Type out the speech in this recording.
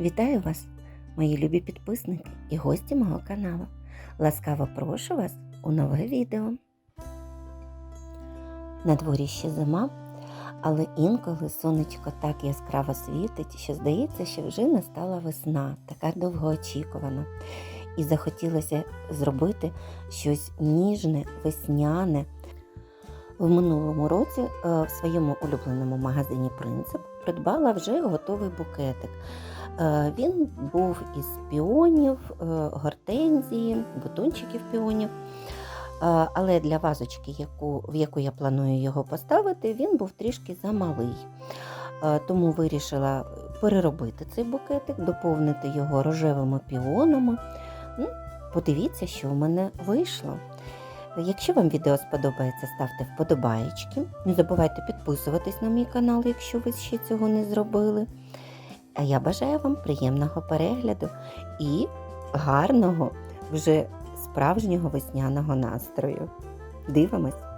Вітаю вас, мої любі підписники і гості мого каналу. Ласкаво прошу вас у нове відео. На дворі ще зима, але інколи сонечко так яскраво світить, що здається, що вже настала весна, така довгоочікувана. І захотілося зробити щось ніжне, весняне. В минулому році е, в своєму улюбленому магазині Принцип придбала вже готовий букетик. Е, Він був із піонів, е, гортензії, бутончиків піонів. Е, Але для вазочки, яку, в яку я планую його поставити, він був трішки замалий. Тому вирішила переробити цей букетик, доповнити його рожевими піонами. Ну, Подивіться, що в мене вийшло. Якщо вам відео сподобається, ставте вподобаєчки. Не забувайте підписуватись на мій канал, якщо ви ще цього не зробили. А я бажаю вам приємного перегляду і гарного, вже справжнього весняного настрою. Дивимось!